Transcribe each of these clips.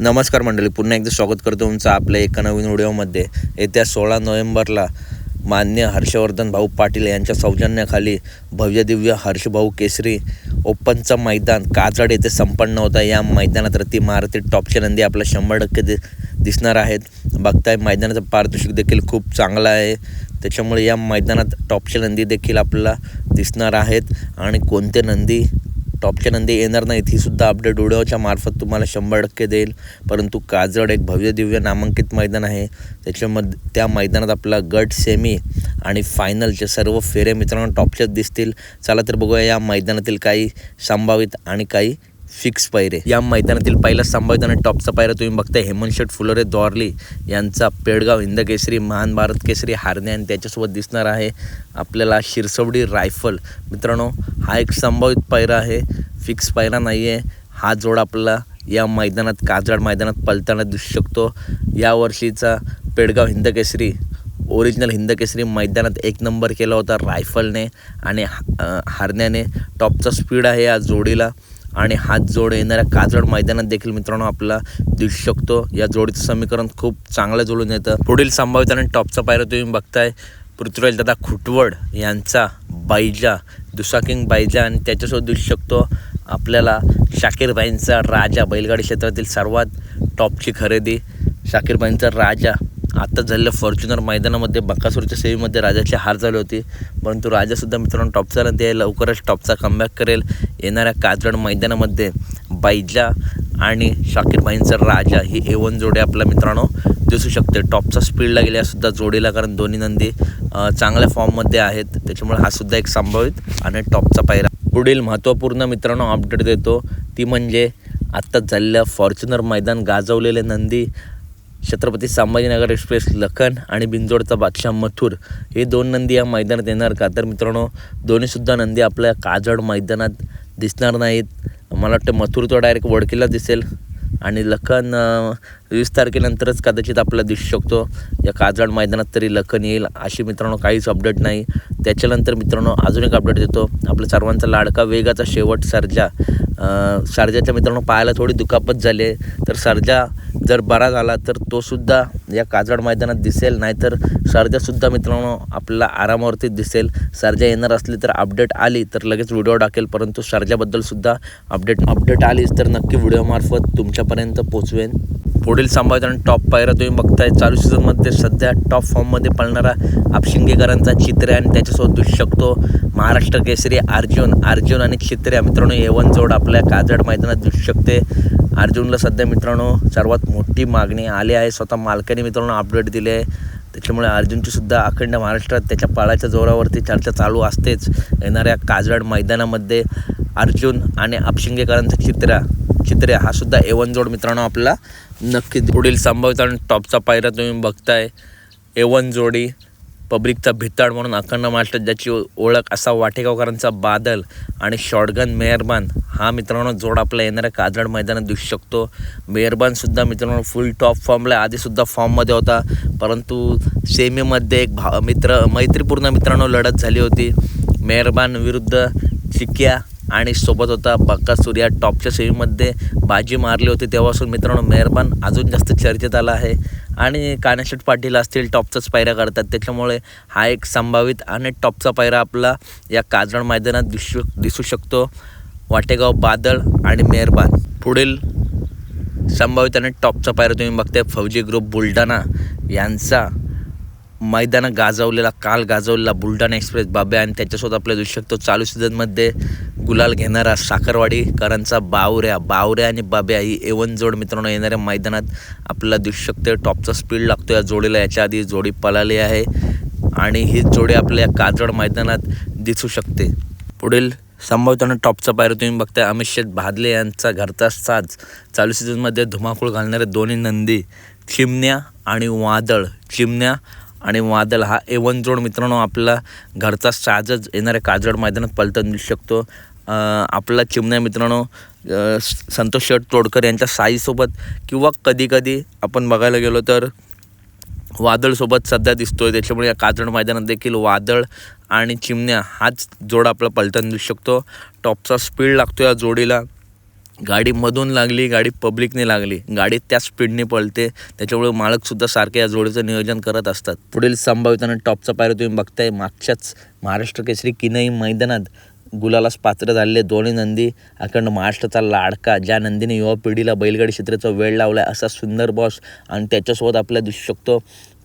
नमस्कार मंडळी पुन्हा एकदा स्वागत करतो तुमचं आपल्या एका नवीन व्हिडिओमध्ये. येत्या सोळा नोव्हेंबरला मान्य हर्षवर्धन भाऊ पाटील यांच्या सौजन्याखाली भव्यदिव्य हर्षभाऊ केसरी ओपनचं मैदान काजड येथे संपन्न होतं. या मैदानात रती मारुती टॉपच्या नंदी आपला शंभर टक्के दि दिसणार आहेत. बघताय मैदानाचं पारितोषिक देखील खूप चांगलं आहे. त्याच्यामुळे या मैदानात टॉपच्या नंदी देखील आपल्याला दिसणार आहेत. आणि कोणते नंदी? टॉपच्या नंदी येणार नाहीत ही सुद्धा अपडेट डोळ्याच्या मार्फत तुम्हाला शंभर टक्के देईल. परंतु काजड एक भव्य दिव्य नामांकित मैदान आहे. त्याच्यामध्ये त्या मैदानात आपला गट सेमी आणि फायनलचे सर्व फेरे मित्रांनो टॉपच्याच दिसतील. चला तर बघूया या मैदानातील काही संभावित आणि काही फिक्स पायरे. या मैदानातील पहिला संभावित आणि टॉपचा पायरा तुम्ही बघताय. हेमंत शेठ फुलोरे दौरली यांचा पेडगाव हिंद केसरी महान भारत केसरी हारणे आणि त्याच्यासोबत दिसणार आहे आपल्याला शिरसवडी रायफल. मित्रांनो हा एक संभावित पायरा आहे. फिक्स पायरा नाही आहे हा जोड आपल्याला या मैदानात काजळ मैदानात पलताना दिसू शकतो. यावर्षीचा पेडगाव हिंद केसरी ओरिजिनल हिंद केसरी मैदानात एक नंबर केला होता रायफलने आणि हारण्याने. टॉपचा स्पीड आहे या जोडीला. आणि हात जोड येणाऱ्या काजड मैदानात देखील मित्रांनो आपला दिसू शकतो. या जोडीचं समीकरण खूप चांगलं जोडून येतं. पुढील संभावित आणि टॉपचा पायरा तुम्ही बघताय. पृथ्वीराज दादा खुटवड यांचा बायजा दुसा किंग बायजा आणि त्याच्यासोबत दिसू शकतो आपल्याला शाकीरबाईंचा राजा बैलगाडी क्षेत्रातील सर्वात टॉपची खरेदी. शाकीरबाईंचा राजा आत्ता झालेल्या फॉर्च्युनर मैदानामध्ये बकासूरच्या सेवेमध्ये राजाची हार झाली होती. परंतु राजासुद्धा मित्रांनो टॉपचा आणि ते लवकरच टॉपचा कमबॅक करेल. येणाऱ्या काजड मैदानामध्ये बायजा आणि शाकीरबाईंचा राजा ही एवन जोडी आपला मित्रांनो दिसू शकते. टॉपचा स्पीडला गेल्यासुद्धा जोडीला कारण दोन्ही नंदी चांगल्या फॉर्ममध्ये आहेत. त्याच्यामुळे हा सुद्धा एक संभावित आणि टॉपचा पायरा. पुढील महत्त्वपूर्ण मित्रांनो अपडेट देतो. ती म्हणजे आत्ताच झालेल्या फॉर्च्युनर मैदान गाजवलेले नंदी छत्रपती संभाजीनगर एक्सप्रेस लखन आणि बिंजोडचा बादशाह मथुर हे दोन नंदी या मैदानात येणार का? तर मित्रांनो दोन्हीसुद्धा नंदी आपल्या काजड मैदानात दिसणार नाहीत. मला वाटतं मथुर तो डायरेक्ट वडकीला दिसेल आणि लखन वीस तारखेनंतरच कदाचित आपल्याला दिसू शकतो. या काजड मैदानात तरी लखन येईल अशी मित्रांनो काहीच अपडेट नाही. त्याच्यानंतर मित्रांनो अजून एक अपडेट देतो. आपल्या सर्वांचा लाडका वेगाचा शेवट सर्जा. सर्जाच्या मित्रांनो पायाला थोडी दुखापत झाली आहे. तर सर्जा जर बरा झाला तर तोसुद्धा या काजड मैदानात दिसेल. नाहीतर सर्जासुद्धा मित्रांनो आपल्याला आरामावरती दिसेल. सर्जा येणार असली तर अपडेट आली तर लगेच व्हिडिओ टाकेल. परंतु सर्जाबद्दलसुद्धा अपडेट अपडेट आलीच तर नक्की व्हिडिओमार्फत तुमच्यापर्यंत पोचवेन पुढील संभाजन टॉप पायरा तुम्ही बघताय. चालू सीझनमध्ये सध्या टॉप फॉर्ममध्ये पळणारा आपशिंगेकरांचा चित्रे आणि त्याच्यासोबत दिसू शकतो महाराष्ट्र केसरी अर्जुन. अर्जुन आणि चित्र्या मित्रांनो एवन जोड आपल्या काजड मैदानात दिसू शकते. अर्जुनला सध्या मित्रांनो सर्वात मोठी मागणी आली आहे. स्वतः मालकाने मित्रांनो अपडेट दिले आहे. त्याच्यामुळे अर्जुनचीसुद्धा अखंड महाराष्ट्रात त्याच्या पाळाच्या जोरावरती चर्चा चालू असतेच. येणाऱ्या काजराड मैदानामध्ये अर्जुन आणि अपशिंगेकरांचं चित्रा चित्र्या हा सुद्धा एवन जोड मित्रांनो आपला नक्की पुढील संभावित आणि टॉपचा पायरा तुम्ही बघताय. एवन जोडी. पब्लिकचा भिताड म्हणून अखंड महाराष्ट्रात ज्याची ओळख असा वाटेगावकरांचा बादल आणि शॉटगन मेहरबान हा मित्रांनो जोड आपला येणाऱ्या काजळ मैदानात दिसू शकतो. मेहरबानसुद्धा मित्रांनो फुल टॉप फॉर्मला आधीसुद्धा फॉर्ममध्ये होता. परंतु सेमीमध्ये एक भा मित्र मैत्रीपूर्ण मित्रांनो लढत झाली होती. मेहरबान विरुद्ध चिक्या आणि सोबत होता पक्का सूर्या. टॉपच्या सेमीमध्ये बाजी मारली होती तेव्हापासून. मित्रांनो मेहरबान अजून जास्त चर्चेत आला आहे. आणि कानेशेट पाटील असतील टॉपचाच पायऱ्या करतात त्याच्यामुळे हा एक संभावित आणि टॉपचा पायरा आपला या काजळ मैदानात दिसू दिसू शकतो. वाटेगाव बादळ आणि मेहरबान. पुढील संभावित आणि टॉपचा पायरा तुम्ही बघताय. फौजी ग्रुप बुलढाणा यांचा मैदानं गाजवलेला काल गाजवलेला बुलढाणा एक्सप्रेस बाब्या. आणि त्याच्यासोबत आपल्याला दिसू शकतो चालू सीझनमध्ये गुलाल घेणारा साखरवाडीकरांचा बावऱ्या बावऱ्या आणि बाब्या ही एवन जोड मित्रांनो येणाऱ्या मैदानात आपल्याला दिसू शकते. टॉपचा स्पीड लागतो या जोडीला. याच्या आधी जोडी पळाली आहे आणि ही जोडी आपल्या काजड मैदानात दिसू शकते. पुढील संभावित टॉपचा पायरा तुम्ही बघताय. अमित शेठ भादले यांचा घरचा साज. चालू सीझनमध्ये धुमाकूळ घालणारे दोन्ही नंदी चिमण्या आणि वादळ. चिमण्या आणि वादळ हा एवन जोड मित्रांनो आपला घरचा साजच येणाऱ्या काजड मैदानात पलटण दिसू शकतो. आपला चिमण्या मित्रांनो संतोष शेठ तोडकर यांच्या साईसोबत किंवा कधीकधी आपण बघायला गेलो तर वादळसोबत सध्या दिसतोय. त्याच्यामुळे या काजळ मैदानात देखील वादळ आणि चिमण्या हाच जोड आपला पलटण दिसू शकतो. टॉपचा स्पीड लागतो या जोडीला. गाडी मधून लागली गाडी पब्लिकने लागली. गाडी त्या स्पीडने पळते त्याच्यामुळे मालकसुद्धा सारखे या जोडीचं नियोजन करत असतात. पुढील संभावित आणि टॉपचा पायरा तुम्ही बघताय. मागच्याच महाराष्ट्र केसरी किनई मैदानात गुलालास पात्र झालेले दोन्ही नंदी अखंड महाराष्ट्राचा लाडका ज्या नंदीने युवा पिढीला बैलगाडी क्षेत्राचा वेळ लावला असा सुंदर बॉस आणि त्याच्यासोबत आपल्या दिसू शकतो.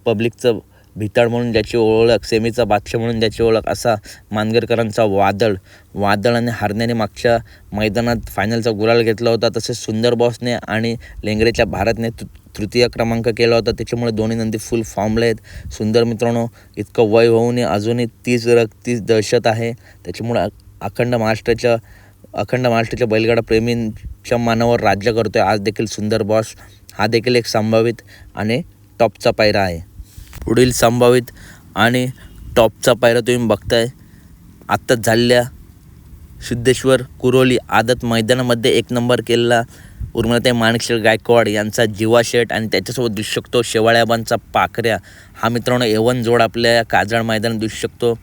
पब्लिकचं भिताड म्हणून ज्याची ओळख सेमीचा बादशाह म्हणून ज्याची ओळख असा मानगरकरांचा वादळ. वादळ आणि हरण्याने मागच्या मैदानात फायनलचा गुलाल घेतला होता. तसेच सुंदर बॉसने आणि लेंगरेच्या भारतने तृ तृतीय क्रमांक केला होता. त्याच्यामुळे दोन्ही नंदी फुल फॉर्मला आहेत. सुंदर मित्रांनो इतकं वय होऊनही अजूनही तीच रग तीच दहशत आहे. त्याच्यामुळे अखंड महाराष्ट्राच्या अखंड महाराष्ट्राच्या बैलगाडा प्रेमींच्या मनावर राज्य करतो आहे आज देखील सुंदर बॉस हा देखील एक संभावित आणि टॉपचा पायरा आहे. पुढील संभावित आणि टॉपचा पायरा तुम्ही बघताय. आत्ताच झालेल्या सिद्धेश्वर कुरोली आदत मैदानामध्ये एक नंबर केलेला उर्मिलाताई माणिकशेर गायकवाड यांचा जीवा शेट आणि त्याच्यासोबत दिसू शकतो शेवाळ्याबांचा पाखऱ्या. हा मित्रांनो एवन जोड आपल्या काजळ मैदानात दिसू शकतो.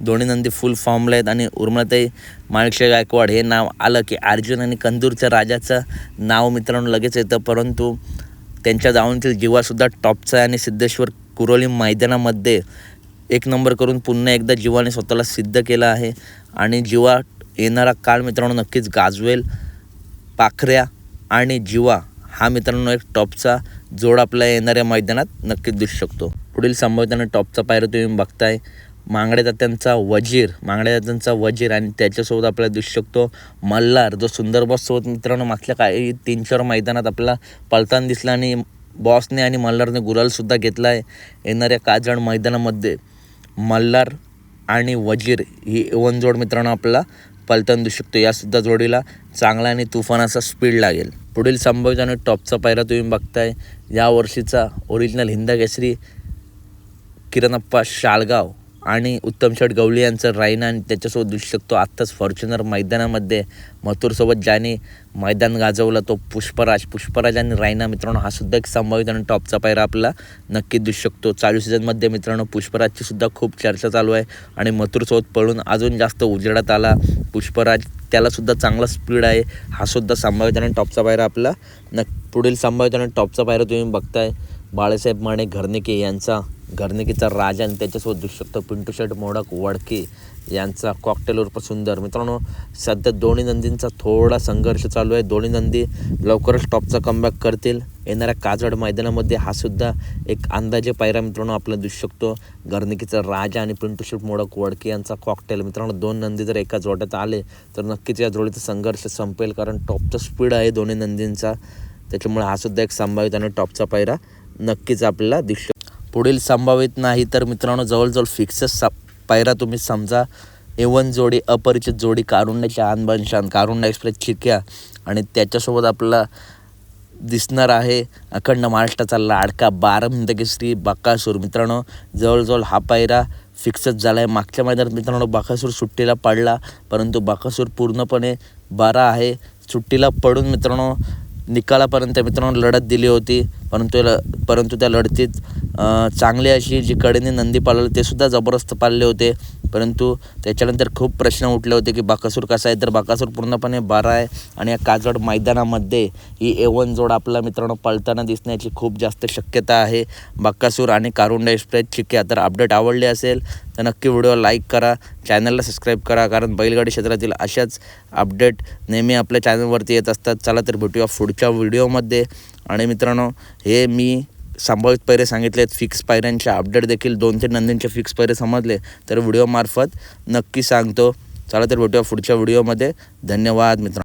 दोन्ही नंदी फुल फॉर्मला आहेत आणि उर्मिलाताई माणिकशेठ गायकवाड हे नाव आलं की अर्जुन आणि कंदूरच्या राजाचं नाव मित्रांनो लगेच येतं. परंतु त्यांच्या दावणीतील जीवासुद्धा टॉपचा आहे आणि सिद्धेश्वर कुरोली मैदानामध्ये एक नंबर करून पुन्हा एकदा जीवाने स्वतःला सिद्ध केलं आहे. आणि जीवा येणारा काळ मित्रांनो नक्कीच गाजवेल. पाखऱ्या आणि जीवा हा मित्रांनो एक टॉपचा जोड आपल्या येणाऱ्या मैदानात नक्कीच दिसू शकतो. पुढील संभाव्यतेने टॉपचा पायरा तुम्ही बघताय. मांगडे तात्यांचा वजीर मांगडे तात्यांचा वजीर आणि त्याच्यासोबत आपल्याला दिसू शकतो मल्हार जो सुंदर बॉससोबत मित्रांनो मागच्या काही तीन चार मैदानात आपला पळताना दिसला आणि बॉसने आणि मल्हारने गुलालसुद्धा घेतला आहे येणाऱ्या काजण मैदानामध्ये मल्हार आणि वजीर ही वन जोड मित्रांनो आपला पलताना दिसू शकतो. यासुद्धा जोडीला चांगला आणि तुफानाचा स्पीड लागेल. पुढील संभाव्य आणि टॉपचा पायरा तुम्ही बघताय. या वर्षीचा ओरिजिनल हिंदा केसरी किरणप्पा शाळगाव. आणि उत्तम शेठ गवळी यांचं रायना आणि त्याच्यासोबत दिसू शकतो आत्ताच फॉर्च्युनर मैदानामध्ये मथुरसोबत ज्याने मैदान गाजवलं तो पुष्पराज. पुष्पराज आणि रायना मित्रांनो हा सुद्धा एक संभावित आणि टॉपचा पायरा आपला नक्कीच दिसू शकतो. चालू सीझनमध्ये मित्रांनो पुष्पराजची सुद्धा खूप चर्चा चालू आहे आणि मथुरसोबत पळून अजून जास्त उजेडात आला. पुष्पराज त्यालासुद्धा चांगला स्पीड आहे. हा सुद्धा संभावित आणि टॉपचा पायरा आपला नक पुढील संभावित आणि टॉपचा पायरा तुम्ही बघताय. बाळासाहेब माने घरनेके यांचा घरणिकीचा राजा आणि त्याच्यासोबत दिसू शकतो पिंटू शेट मोडक वडके यांचा कॉकटेल उर्फ सुंदर. मित्रांनो सध्या दोन्ही नंदींचा थोडा संघर्ष चालू आहे. दोन्ही नंदी लवकरच टॉपचा कमबॅक करतील. येणाऱ्या काजड मैदानामध्ये हा सुद्धा एक अंदाजे पायरा मित्रांनो आपल्याला दिसू शकतो. घरनिकीचा राजा आणि पिंटू शेट मोडक वडके यांचा कॉकटेल मित्रांनो दोन नंदी जर एका जोड्यात आले तर नक्कीच या जोडीचा संघर्ष संपेल कारण टॉपचा स्पीड आहे दोन्ही नंदींचा. त्याच्यामुळे हा सुद्धा एक संभावित आणि टॉपचा पायरा नक्कीच आपल्याला दिसू पुढील संभावित नाही तर मित्रांनो जवळजवळ फिक्सच सा पायरा तुम्ही समजा. एवन जोडी अपरिचित जोडी कारुंड्याची आनबान शान कारुंडा एक्सप्रेस चिक्या आणि त्याच्यासोबत आपला दिसणार आहे अखंड महाराष्ट्राचा लाडका बारा श्री बकासूर. मित्रांनो जवळजवळ हा पायरा फिक्सच झाला आहे मागच्या मैदानात मित्रांनो बकासूर सुट्टीला पडला. परंतु बकासूर पूर्णपणे बरा आहे. सुट्टीला पडून मित्रांनो निकालापर्यंत मित्रांनो लढत दिली होती. परंतु ल परंतु त्या लढतीत चांगली अशी जी कडेने नंदी पाळली ते सुद्धा जबरदस्त पाळले होते. परंतु त्याच्यानंतर खूप प्रश्न उठले होते की बाकासूर कसा आहे? तर बाकासूर पूर्णपणे बारा आहे आणि या काजड मैदानामध्ये ही एवन जोड आपला मित्रांनो पळताना दिसण्याची खूप जास्त शक्यता आहे. बाकासूर आणि कारुंडा एक्सप्रेस चिक्या तर अपडेट आवडले असेल तर नक्की व्हिडिओ लाईक करा चॅनलला सबस्क्राईब करा कारण बैलगाडी क्षेत्रातील अशाच अपडेट नेहमी आपल्या चॅनलवरती येत असतात. चला तर भेटूया पुढच्या व्हिडिओमध्ये. आणि मित्रांनो हे मी संभावित पैरे सांगितलेत फिक्स पायऱ्यांचे अपडेट देखील दोन तीन नंदींचे फिक्स पैरे समजले. तर व्हिडिओमार्फत नक्की सांगतो. चला तर भेटूया पुढच्या व्हिडिओमध्ये धन्यवाद मित्रांनो.